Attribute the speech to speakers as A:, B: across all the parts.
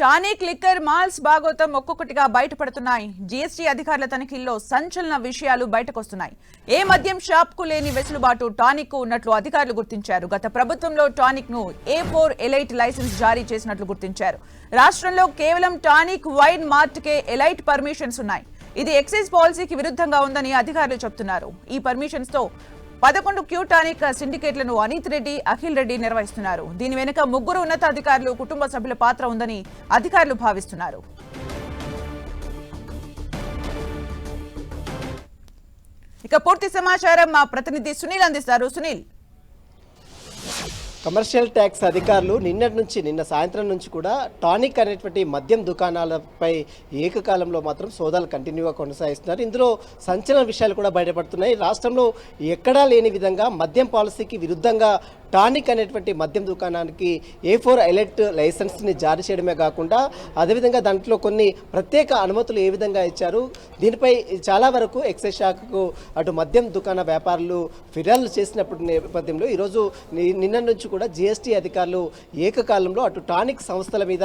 A: Tonic liquor malls భాగోతం ఒక్కొక్కటిగా బయటపడుతున్నాయి. GST అధికారుల తనిఖీల్లో సంచలన విషయాలు బయటకొస్తున్నాయి. ఏ మద్యం షాప్కు లేని వెసులుబాటు టానిక్కు ఉన్నట్లు అధికారులు గుర్తించారు. గత ప్రభుత్వంలో టానిక్ను ఏ ఫోర్ ఎలైట్ లైసెన్స్ జారీ చేసినట్లు గుర్తించారు. రాష్ట్రంలో కేవలం టానిక్ వైన్ మార్ట్ కే ఎలైట్ పర్మిషన్స్ ఉన్నాయి. ఇది ఎక్సైజ్ పాలసీకి విరుద్ధంగా ఉందని అధికారులు చెబుతున్నారు ఈ పర్మిషన్స్తో పదకొండు క్యూటానిక్ సిండికేట్లను అనిత్ రెడ్డి అఖిల్ రెడ్డి నిర్వహిస్తున్నారు. దీని వెనుక ముగ్గురు ఉన్నతాధికారులు కుటుంబ సభ్యుల పాత్ర ఉందని అధికారులు భావిస్తున్నారు. ఇక పూర్తి సమాచారం మా ప్రతినిధి సునీల్ అందిస్తారు. సునీల్
B: కమర్షియల్ ట్యాక్స్ అధికారులు నిన్నటి నుంచి నిన్న సాయంత్రం నుంచి కూడా టానిక్ అనేటువంటి మద్యం దుకాణాలపై ఏకకాలంలో మాత్రం సోదాలు కంటిన్యూగా కొనసాగిస్తున్నారు. ఇందులో సంచలన విషయాలు కూడా బయటపడుతున్నాయి. రాష్ట్రంలో ఎక్కడా లేని విధంగా మద్యం పాలసీకి విరుద్ధంగా టానిక్ అనేటువంటి మద్యం దుకాణానికి ఏ ఫోర్ ఎలెక్ట్ లైసెన్స్ని జారీ చేయడమే కాకుండా అదేవిధంగా దాంట్లో కొన్ని ప్రత్యేక అనుమతులు ఏ విధంగా ఇచ్చారు? దీనిపై చాలా వరకు ఎక్సైజ్ శాఖకు అటు మద్యం దుకాణ వ్యాపారులు ఫిర్యాదులు చేసినప్పుడు నేపథ్యంలో ఈరోజు నిన్న నుంచి కూడా జిఎస్టీ అధికారులు ఏకకాలంలో అటు టానిక్ సంస్థల మీద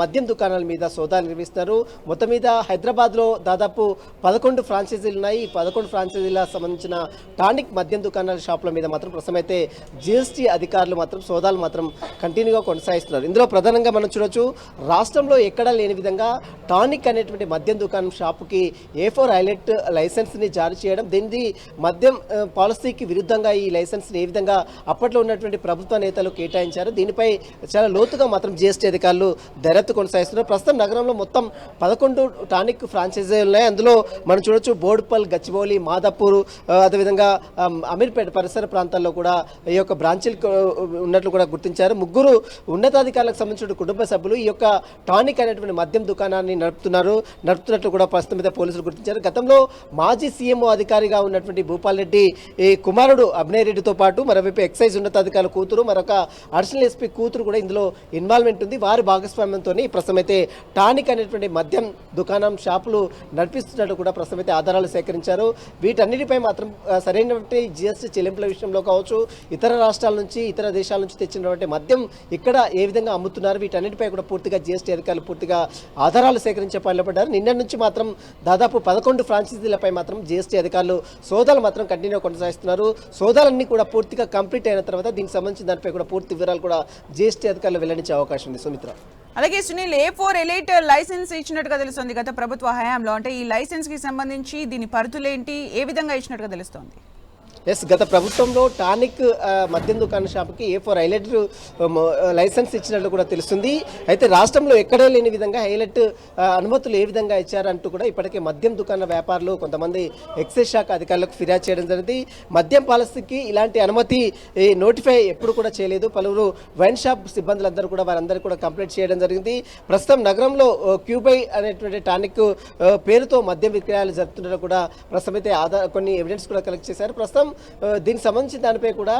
B: మద్యం దుకాణాల మీద సోదాలు నిర్వహిస్తారు. మొత్తం మీద హైదరాబాద్లో దాదాపు పదకొండు ఫ్రాంచైజీలు ఉన్నాయి. ఈ పదకొండు ఫ్రాంచైజీల సంబంధించిన టానిక్ మద్యం దుకాణాల షాపుల మీద మాత్రం ప్రస్తుతం అయితే జిఎస్టీ అధికారులు మాత్రం సోదాలు మాత్రం కంటిన్యూగా కొనసాగిస్తున్నారు. ఇందులో ప్రధానంగా మనం చూడొచ్చు రాష్ట్రంలో ఎక్కడా లేని విధంగా టానిక్ అనేటువంటి మద్యం దుకాణం షాపుకి ఏ ఫోర్ హైలైట్ లైసెన్స్ని జారీ చేయడం దీనిది మద్యం పాలసీకి విరుద్ధంగా ఈ లైసెన్స్ని ఏ విధంగా అప్పట్లో ఉన్నటువంటి ప్రభుత్వ నేతలు కేటాయించారు. దీనిపై చాలా లోతుగా మాత్రం జిఎస్టీ అధికారులు దర్యాప్తు కొనసాగిస్తున్నారు. ప్రస్తుతం నగరంలో మొత్తం పదకొండు టానిక్ ఫ్రాంచైజీలు ఉన్నాయి. అందులో మనం చూడొచ్చు బోర్డుపల్ గచ్చిబౌలి మాదాపూర్ అదేవిధంగా అమీర్పేట పరిసర ప్రాంతాల్లో కూడా ఈ యొక్క బ్రాంచ్ కో- ఉన్నట్లు కూడా గుర్తించారు. ముగ్గురు ఉన్నతాధికారులకు సంబంధించిన కుటుంబ సభ్యులు ఈ యొక్క టానిక్ అనేటువంటి మద్యం దుకాణాన్ని నడుపుతున్నారు. నడుపుతున్నట్లు కూడా ప్రస్తుతం మీద పోలీసులు గుర్తించారు. గతంలో మాజీ సీఎంఓ అధికారిగా ఉన్నటువంటి భూపాల్ రెడ్డి ఈ కుమారుడు అభినయ్ రెడ్డితో పాటు మరోవైపు ఎక్సైజ్ ఉన్నతాధికారుల కూతురు మరొక అడిషనల్ ఎస్పీ కూతురు కూడా ఇందులో ఇన్వాల్వ్మెంట్ ఉంది. వారి భాగస్వామ్యంతో ప్రస్తుతం అయితే టానిక్ అనేటువంటి మద్యం దుకాణం షాపులు నడిపిస్తున్నట్టు కూడా ప్రస్తుతం అయితే ఆధారాలు సేకరించారు. వీటన్నిటిపై మాత్రం సరైనటువంటి జిఎస్టీ చెల్లింపుల విషయంలో కావచ్చు ఇతర రాష్ట్రాల నుంచి ఇతర దేశాల నుంచి తెచ్చినటువంటి మద్యం ఇక్కడ ఏ విధంగా అమ్ముతున్నారు వీటన్నిటిపై కూడా పూర్తిగా జిఎస్టీ అధికారులు పూర్తిగా ఆధారాలు సేకరించే పనిలో పడ్డారు. నిన్న నుంచి మాత్రం దాదాపు పదకొండు ఫ్రాంచైజీలపై మాత్రం జిఎస్టీ అధికారులు సోదాలు మాత్రం కంటిన్యూ కొనసాగిస్తున్నారు. సోదాలన్నీ కూడా పూర్తిగా కంప్లీట్ అయిన తర్వాత దీనికి సంబంధించిన దానిపై కూడా పూర్తి వివరాలు కూడా జిఎస్టీ అధికారులు వెల్లడించే అవకాశం ఉంది. సుమిత్ర.
A: అలాగే Sunil A four elite license ఇచ్చినట్టుగా తెలుస్తుంది గత ప్రభుత్వ హయాంలో. అంటే ఈ లైసెన్స్కి సంబంధించి దీని పరిధులేంటి ఏ విధంగా ఇచ్చినట్టుగా తెలుస్తోంది?
B: ఎస్ గత ప్రభుత్వంలో టానిక్ మద్యం దుకాణ షాప్కి ఏ ఫోర్ హైలైట్ లైసెన్స్ ఇచ్చినట్లు కూడా తెలుస్తుంది. అయితే రాష్ట్రంలో ఎక్కడా లేని విధంగా హైలైట్ అనుమతులు ఏ విధంగా ఇచ్చారంటూ కూడా ఇప్పటికే మద్యం దుకాణ వ్యాపారులు కొంతమంది ఎక్సైజ్ శాఖ అధికారులకు ఫిర్యాదు చేయడం జరిగింది. మద్యం పాలసీకి ఇలాంటి అనుమతి నోటిఫై ఎప్పుడు కూడా చేయలేదు. పలువురు వైన్ షాప్ సిబ్బందులందరూ కూడా వారందరూ కూడా కంప్లైంట్ చేయడం జరిగింది. ప్రస్తుతం నగరంలో క్యూబై అనేటువంటి టానిక్ పేరుతో మద్యం విక్రయాలు జరుపుతుండడం కూడా ప్రస్తుతం అయితే ఆధార కొన్ని ఎవిడెన్స్ కూడా కలెక్ట్ చేశారు. ప్రస్తుతం దీనికి సంబంధించిన దానిపై కూడా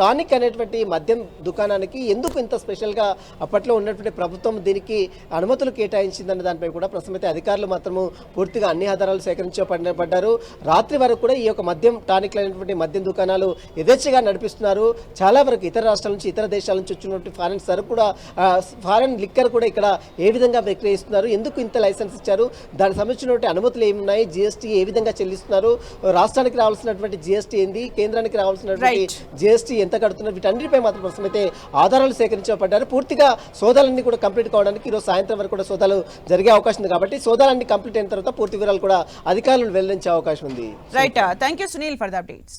B: టానిక్ అనేటువంటి మద్యం దుకాణానికి ఎందుకు ఇంత స్పెషల్గా అప్పట్లో ఉన్నటువంటి ప్రభుత్వం దీనికి అనుమతులు కేటాయించిందన్న దానిపై కూడా ప్రస్తుతం అధికారులు మాత్రము పూర్తిగా అన్ని ఆధారాలు సేకరించబడ్డారు పడ్డారు. రాత్రి వరకు కూడా ఈ యొక్క మద్యం టానిక్లు అనేటువంటి మద్యం దుకాణాలు యథేచ్ఛగా నడిపిస్తున్నారు. చాలా వరకు ఇతర రాష్ట్రాల నుంచి ఇతర దేశాల నుంచి వచ్చినటువంటి ఫారెన్ సరుకు కూడా ఫారెన్ లిక్కర్ కూడా ఇక్కడ ఏ విధంగా విక్రయిస్తున్నారు? ఎందుకు ఇంత లైసెన్స్ ఇచ్చారు? దానికి సంబంధించినటువంటి అనుమతులు ఏమున్నాయి? జిఎస్టీ ఏ విధంగా చెల్లిస్తున్నారు? రాష్ట్రానికి రావాల్సినటువంటి జిఎస్టీ ఏంది కేంద్రానికి రావాల్సినటువంటి. జిఎస్టీ ఎంత కడుతున్నారు వీటన్నిటిపై మాత్రం ప్రస్తుతం అయితే ఆధారాలు సేకరించబడ్డారు. పూర్తిగా సోదాలన్నీ కూడా కంప్లీట్ కావడానికి ఈరోజు సాయంత్రం వరకు కూడా సోదాలు జరిగే అవకాశం ఉంది కాబట్టి సోదాలన్నీ కంప్లీట్ అయిన తర్వాత పూర్తి వివరాలు కూడా అధికారులు వెల్లడించే అవకాశం ఉంది.
A: Right thank you Sunil for the updates